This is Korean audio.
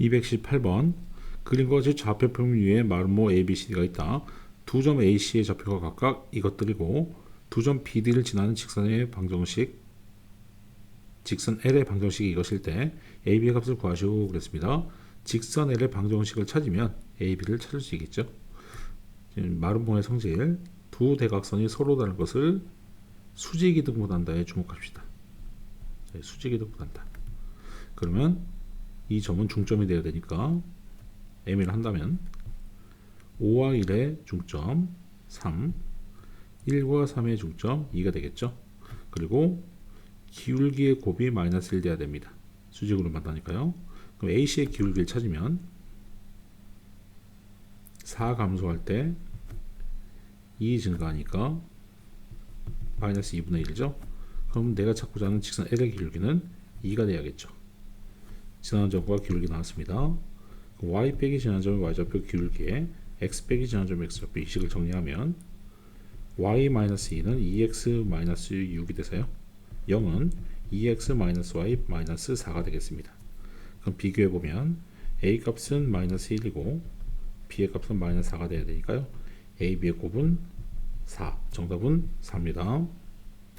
218번 그림과 같이 좌표평면 위에 마름모 ABCD가 있다. 두 점 AC의 좌표가 각각 이것들이고 두 점 BD를 지나는 직선의 방정식 직선 L의 방정식이 이것일 때 AB의 값을 구하시오 그랬습니다. 직선 L의 방정식을 찾으면 AB를 찾을 수 있겠죠. 마름모의 성질 두 대각선이 서로 다른 것을 수직이등분한다에 주목합시다. 네, 수직이등분한다. 그러면 이 점은 중점이 되어야 되니까 M을 한다면 5와 1의 중점 3, 1과 3의 중점 2가 되겠죠. 그리고 기울기의 곱이 마이너스 1 돼야 됩니다. 수직으로 만다니까요. 그럼 AC의 기울기를 찾으면 4 감소할 때 2 증가하니까 마이너스 2분의 1이죠. 그럼 내가 찾고자 하는 직선 L의 기울기는 2가 돼야겠죠. 지난 점과 기울기 나왔습니다. y 빼기 지난 점 y좌표 기울기에 x 빼기 지난 점 x좌표 이 식을 정리하면 y 마이너스 2는 2x 마이너스 6이 돼서요. 0은 2x 마이너스 y 마이너스 4가 되겠습니다. 그럼 비교해 보면 a 값은 마이너스 1이고 b의 값은 마이너스 4가 돼야 되니까요. a, b의 곱은 4. 정답은 4입니다.